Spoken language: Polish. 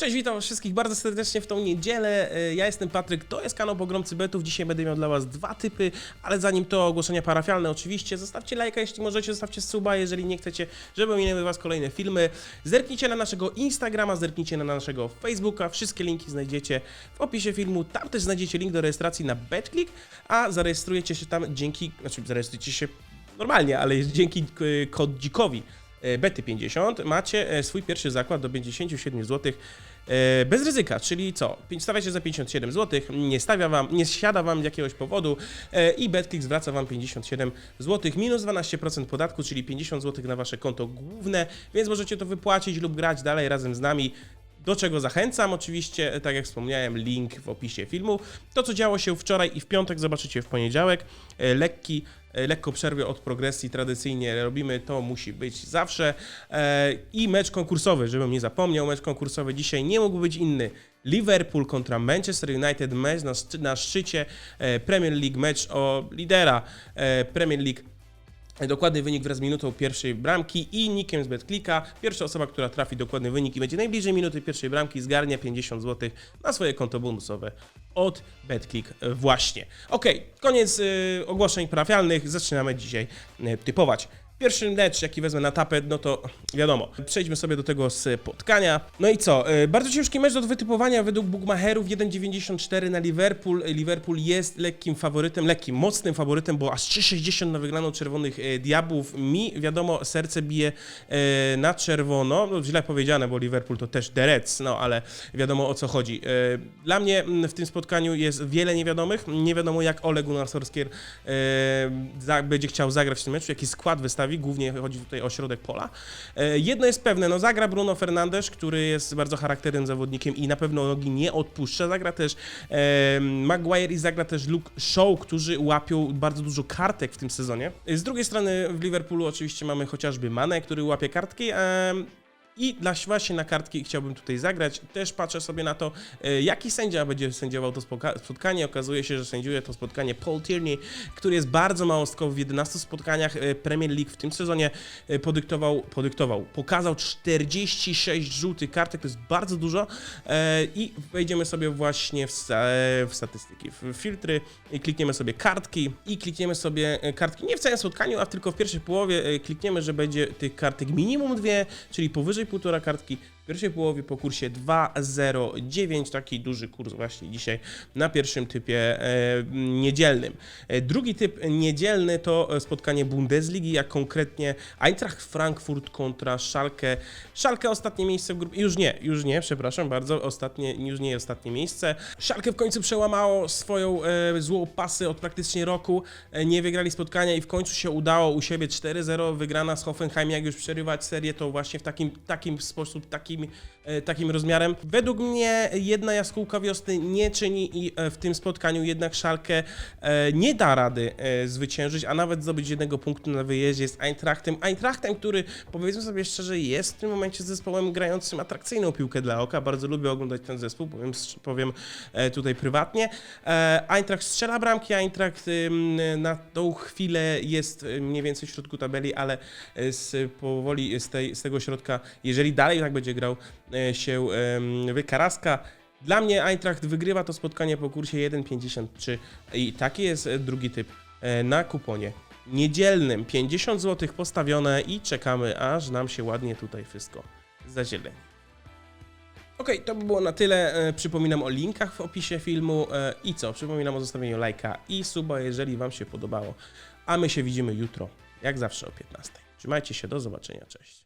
Cześć, witam wszystkich bardzo serdecznie w tą niedzielę. E, Ja jestem Patryk, to jest kanał Pogromcy Betów. Dzisiaj będę miał dla Was dwa typy, ale zanim to ogłoszenia parafialne oczywiście. Zostawcie lajka, jeśli możecie, zostawcie suba, jeżeli nie chcecie, żeby minęły Was kolejne filmy. Zerknijcie na naszego Instagrama, zerknijcie na naszego Facebooka. Wszystkie linki znajdziecie w opisie filmu. Tam też znajdziecie link do rejestracji na BetClick, a zarejestrujecie się tam dzięki, znaczy zarejestrujecie się normalnie, ale dzięki e, kodzikowi e, Bety50 macie e, swój pierwszy zakład do 57 zł e, bez ryzyka, czyli co? Stawiacie za 57 zł, nie stawia wam, nie siada wam z jakiegoś powodu e, i BetClick zwraca wam 57 zł minus 12% podatku, czyli 50 zł na wasze konto główne, więc możecie to wypłacić lub grać dalej razem z nami. Do czego zachęcam, oczywiście, tak jak wspomniałem, link w opisie filmu. To, co działo się wczoraj i w piątek, zobaczycie w poniedziałek. E, Lekki, e, lekko przerwie od progresji, tradycyjnie robimy to, musi być zawsze. E, I mecz konkursowy, żebym nie zapomniał, mecz konkursowy dzisiaj nie mógł być inny. Liverpool kontra Manchester United, mecz na, szczy- na szczycie e, Premier League, mecz o lidera e, Premier League Dokładny wynik wraz z minutą pierwszej bramki i nikiem z BetClicka. Pierwsza osoba, która trafi dokładny wynik i będzie najbliżej minuty pierwszej bramki, zgarnia 50 zł na swoje konto bonusowe od BetClick właśnie. Ok, koniec y, ogłoszeń parafialnych. Zaczynamy dzisiaj y, typować. Pierwszy mecz, jaki wezmę na tapet, no to wiadomo. Przejdźmy sobie do tego spotkania. No i co? Y, Bardzo ciężki mecz do wytypowania według bookmacherów. 1,94 na Liverpool. Liverpool jest lekkim faworytem, lekkim, mocnym faworytem, bo aż 3,60 na wygraną Czerwonych e, Diabłów. Mi, wiadomo, serce bije e, na czerwono. No, źle powiedziane, bo Liverpool to też Reds, no ale wiadomo o co chodzi. E, Dla mnie mm, w tym spotkaniu jest wiele niewiadomych. Nie wiadomo jak Ole Gunnar Solskjaer e, będzie chciał zagrać w tym meczu, jaki skład wystawi. Głównie chodzi tutaj o środek pola. E, Jedno jest pewne, no zagra Bruno Fernandes, który jest bardzo charakternym zawodnikiem i na pewno nogi nie odpuszcza. Zagra też e, Maguire i zagra też Luke Shaw, którzy łapią bardzo dużo kartek w tym sezonie. Z drugiej strony w Liverpoolu oczywiście mamy chociażby Mane, który łapie kartki. E, i dla właśnie na kartki chciałbym tutaj zagrać. Też patrzę sobie na to, e, jaki sędzia będzie sędziował to spotkanie. Okazuje się, że sędziuje to spotkanie Paul Tierney, który jest bardzo małostkowy w 11 spotkaniach e, Premier League w tym sezonie. e, Podyktował, podyktował, pokazał 46 żółtych kartek, to jest bardzo dużo. I wejdziemy sobie właśnie w, w statystyki, w filtry, i klikniemy sobie kartki i klikniemy sobie kartki nie w całym spotkaniu, a tylko w pierwszej połowie. Klikniemy, że będzie tych kartek minimum dwie, czyli powyżej półtora kartki. Pierwszej połowie po kursie 2,09, taki duży kurs właśnie dzisiaj na pierwszym typie e, niedzielnym. E, drugi typ niedzielny to spotkanie Bundesligi, a konkretnie Eintracht Frankfurt kontra Schalke. Schalke ostatnie miejsce w grupie, już nie, już nie, przepraszam bardzo, ostatnie, już nie ostatnie miejsce. Schalke w końcu przełamało swoją e, złą pasy od praktycznie roku, nie wygrali spotkania i w końcu się udało u siebie 4-0 wygrana z Hoffenheim, jak już przerywać serię, to właśnie w takim, takim sposób, takim, e, takim rozmiarem. Według mnie jedna jaskółka wiosny nie czyni i e, w tym spotkaniu jednak Szalkę e, nie da rady zwyciężyć, a nawet zdobyć jednego punktu na wyjeździe z Eintrachtem. Eintrachtem, który powiedzmy sobie szczerze jest w tym momencie zespołem grającym atrakcyjną piłkę dla oka. Bardzo lubię oglądać ten zespół, powiem, powiem tutaj prywatnie. Eintracht strzela bramki, Eintracht na tą chwilę jest mniej więcej w środku tabeli, ale z, powoli z, tej, z tego środka, jeżeli dalej tak będzie y, się ym, wykaraska. Dla mnie Eintracht wygrywa to spotkanie po kursie 1,53 i taki jest e, drugi typ e, na kuponie niedzielnym. 50 zł postawione i czekamy, aż nam się ładnie tutaj wszystko zazieleni. Okej, to by było na tyle. E, Przypominam o linkach w opisie filmu e, i co? Przypominam o zostawieniu lajka i suba, jeżeli Wam się podobało. A my się widzimy jutro, jak zawsze o 15. Trzymajcie się, do zobaczenia, cześć.